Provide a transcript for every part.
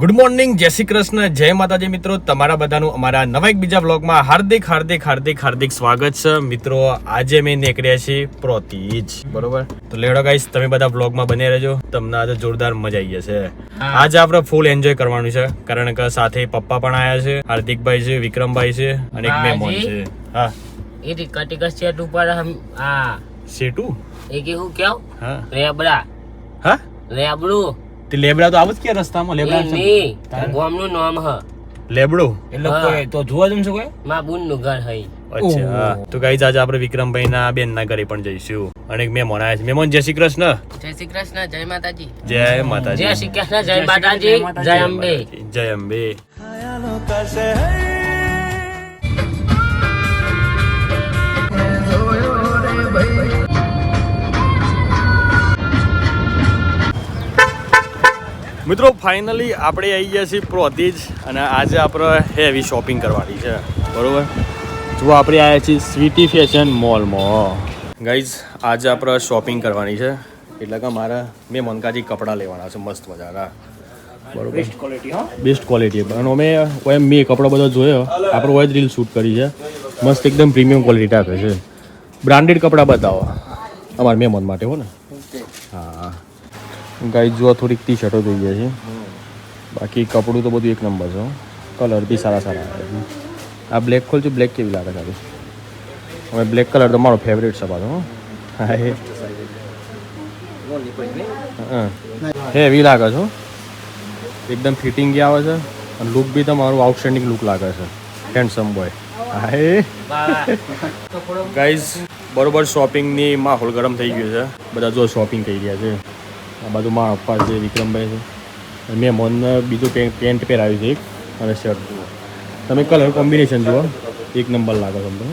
Good morning જય શ્રી કૃષ્ણ જય માતાજી મિત્રો. તમારા બધાનું અમારા નવા એક બીજા બ્લોગમાં હાર્દિક હાર્દિક હાર્દિક હાર્દિક સ્વાગત છે. મિત્રો આજે મેં નીકળ્યા છીએ પ્રોતિજ. બરોબર? તો લેડો ગાઈસ તમે બધા બ્લોગમાં બને રહેજો. તમને આજે જોરદાર મજા આવી જશે. આજે આપણે ફૂલ એન્જોય કરવાનું છે. કારણ કે સાથે પપ્પા પણ આવ્યા છે હાર્દિકભાઈ છે વિક્રમભાઈ છે અને એક મહેમાન છે. હા. એ ટીકા ટીકા સેટ ઉપર હમ આ સેટુ? એ કે હું કેવ? હા. રેબડા. હા? રેબડું. તે લેબડા તો આવત જ કે રસ્તામાં એ લેબડા ની? ગામનું નામ હ. લેબડો? એટલે કોઈ તો જોવા જમ છે કોઈ? માં બુનનું ઘર હઈ. અચ્છા હા. તો ગાઈઝ આજે આપણે વિક્રમભાઈ ના બેન ના ઘરે પણ જઈશું. અને એક મહેમાન આવ્યા છે. મહેમાન જય શ્રી કૃષ્ણ. જય શ્રી કૃષ્ણ જય માતાજી. જય માતાજી. જય શ્રી કૃષ્ણ જય માતાજી જય અંબે. જય અંબે. મિત્રો ફાઇનલી આપણે આવી ગયા છીએ પ્રોતીજ અને આજે આપણે હેવી શોપિંગ કરવાની છે. બરોબર? જો આપણે આવ્યા છીએ સ્વીટી ફેશન મોલમાં ગાઈઝ આજે આપણે શોપિંગ કરવાની છે. એટલે કે મારે મેં મનકાજી કપડાં લેવાના છે મસ્ત મજાના. બરોબર? બેસ્ટ ક્વોલિટી અને અમે ઓય મેં કપડો બધો જોયો આપણે હોય જ રીલ શૂટ કરી છે. મસ્ત એકદમ પ્રીમિયમ ક્વોલિટી આપે છે. બ્રાન્ડેડ કપડાં બતાવો. અમારા મહેમાન માટે હો ને? ગાઈ જો થોડીક ટી શર્ટો થઈ ગયા છે. બાકી કપડું તો બધું એક નંબર છે કલર બી સારા સારા આવે છે. આ બ્લેક ખોલજો બ્લેક કેવી લાગે સારી હવે બ્લેક કલર તો મારો ફેવરેટ છે પાછો હા. એ. હા. હેવી લાગે છે એકદમ ફિટિંગ આવે છે. અને લુક બી તમારું આઉટસ્ટેન્ડિંગ લુક લાગે છે. હેન્ડસમ બોય હાય ગાઈઝ બરોબર શોપિંગની માહોલ ગરમ થઈ ગયો છે. બધા જો શોપિંગ કરી રહ્યા છે. આ બાજુ મારા પપ્પા છે વિક્રમભાઈ છે મેં મોનને બીજું પેન્ટ પેન્ટ પહેરાવ્યું છે એક અને શર્ટ જુઓ. તમે કલર કોમ્બિનેશન જુઓ એક નંબર લાગે તમને.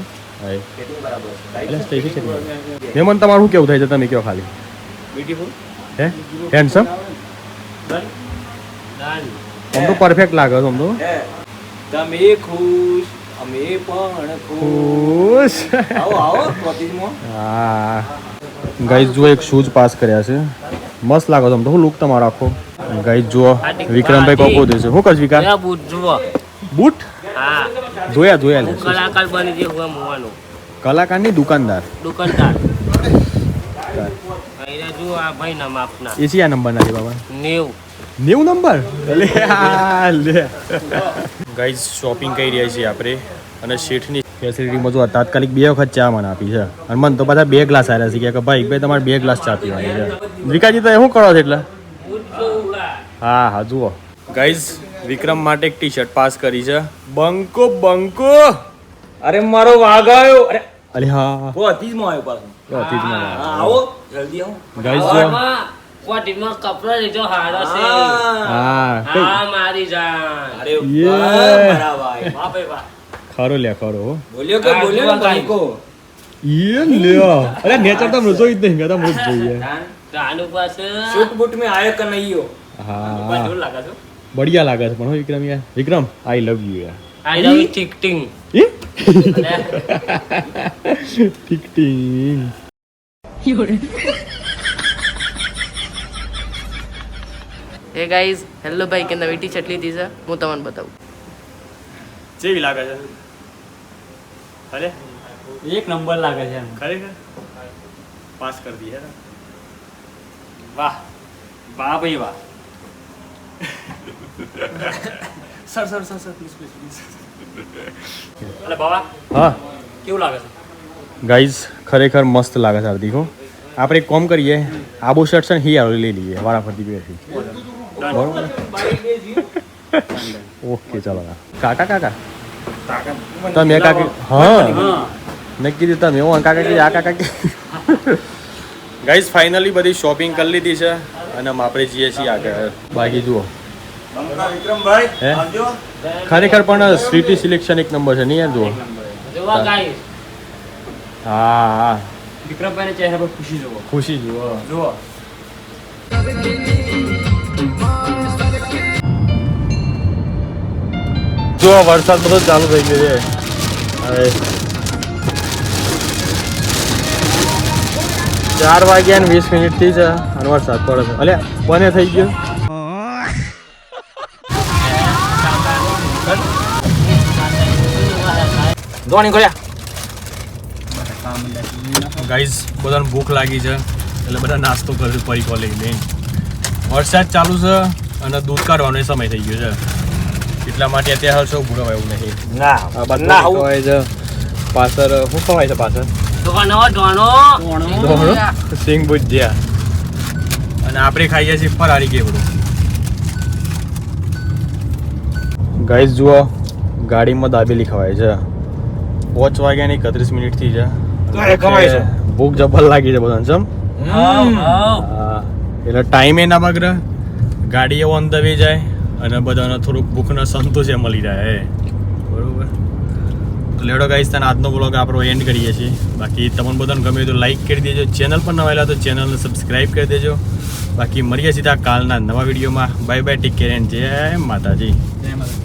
એટલે મહેમાન તમારું શું કેવું થાય છે? તમે કહો ખાલી. બ્યુટીફુલ હે? હેન્ડસમ આમ તો પરફેક્ટ લાગે છે આમ તો તમે ખુશ અમે પણ ખુશ. આવો આવો હા. ગાઈઝ જો એક શૂઝ પાસ કર્યા છે. મસ્ત લાગો તમે તો. શું લુક તમારો આખો? ગાઈઝ જુઓ. વિક્રમભાઈ કોકો દે છે. શું કરશ વિકાર બૂટ જુઓ. બૂટ? હા. જોયા જોયા કલાકાર બની જે હું હોવાનું. કલાકારની દુકાનદાર. દુકાનદાર. અહીંયા આ ભાઈ ના માપના એસી આ નંબર નથી બાબા? નેવ. નેવું નંબર લે. ગાઈઝ શોપિંગ કરી રહ્યા છીએ આપણે. અને શેઠની ફેસિલિટીમાં જો તાત્કાલિક બે વખત ચા મને આપી છે. અને મને તો બધા બે ગ્લાસ આવ્યા છે કે ભાઈ ભાઈ તમારે બે ગ્લાસ ચા પીવાની છે. વિકાજી તો શું કરો છો એટલે? હા હા જુઓ. ગાઈઝ વિક્રમ માટે એક ટી શર્ટ પાસ કરી છે. બંકો બંકો! અરે મારો વાઘ આવ્યો. અરે અરે હા. પ્રોતિજમાં આવ્યો પાછો. અતીજમાં હા, આવો જલ્દી આવો. ગાઈઝ જો. કોટીમાં કપડો લીધો હારા છે. હા. હા મારી જાન. અરે બરાબર ભાઈ વાહ. ખરો લ્યા ખરો બોલ્યો કે બોલ્યો ને ભાઈકો એ લ્યો. અરે નેચર તો રોજો જ નહીં તો રોજ જોઈએ આનું પાસ સુટ બૂટ મે આયો કે નહીયો હા. બઢિયા લાગે છે પણ વિક્રમ યાર. વિક્રમ આઈ લવ યુ યાર. I love tick ting tick ting યોરે hey guys hello ભાઈ કે નવી ટી ચટલી દીધા હું તમને બતાવું. કેવી લાગે છે? અરે? એક નંબર લાગે છે એમ. ખરેખર? પાસ કરી દી યાર વાહ. વાહ ભાઈ વાહ. Sir sir sir sir please please please અરે બાબા હા. કેવું લાગે છે? ગાઈઝ ખરેખર મસ્ત લાગે છે હાર્દિક હો. આપણે એક કોમ કરીએ આબુ શર્ટ છે ને હી આવો લઈ લઈએ વારાફરતી બેસી બરોબર? ઓકે ચાલો કાકા કાકા? તમે કાકી હા. નક્કી દીધા તમે હું કાકા કે આ કાકા કે ગાઈઝ ફાઇનલી બધી શોપિંગ કરી લીધી છે અને આપણે જઈએ છીએ આગળ. બાકી જુઓ. હે? ખરેખર પણ સ્વીટી સિલેક્શન એક નંબર છે નહીં યાર જુઓ હા હા. વિક્રમભાઈ ચહેરા પર ખુશી જુઓ. ખુશી જુઓ. જુઓ. જો વરસાદ બધો ચાલુ થઈ ગયો છે. હવે ચાર વાગ્યા ને વીસ મિનિટથી છે અને વરસાદ પડે છે. અલ્યા, બને થઈ ગયો. ધોણી કર્યા ગાઈઝ બધાને ભૂખ લાગી છે, એટલે બધા નાસ્તો કરે છે પરીકો લઈને વરસાદ ચાલુ છે અને દૂધ કાઢવાનો સમય થઈ ગયો છે. એટલા માટે અત્યારે હાલ સૌ ભૂલો એવું નહીં. ના ના હોય છે પાછળ શું ખવાય છે પાછળ? સિંગ ભુજિયા. અને આપણે ખાઈએ છીએ ફરાળી કેવડું. ગાઈઝ જુઓ ગાડીમાં દાબેલી ખવાય છે. પાંચ વાગ્યાની એકત્રીસ મિનિટથી છે. ભૂખ જબર લાગી છે બધાને સમ એટલે ટાઈમે ના બગડે ગાડીએ ઓન ધ વે જાય. અને બધાને થોડુંક ભૂખનો સંતોષ મળી જાય બરોબર? લેડો ગાઈસ, તને આજનો બ્લોગ આપણો એન્ડ કરીએ છીએ. બાકી તમને બધાને ગમે તો લાઈક કરી દેજો. ચેનલ પર નવાયેલા તો ચેનલને સબસ્ક્રાઈબ કરી દેજો. બાકી મળીએ સીધા કાલના નવા વિડીયોમાં bye bye take care and જય માતાજી. જય માતા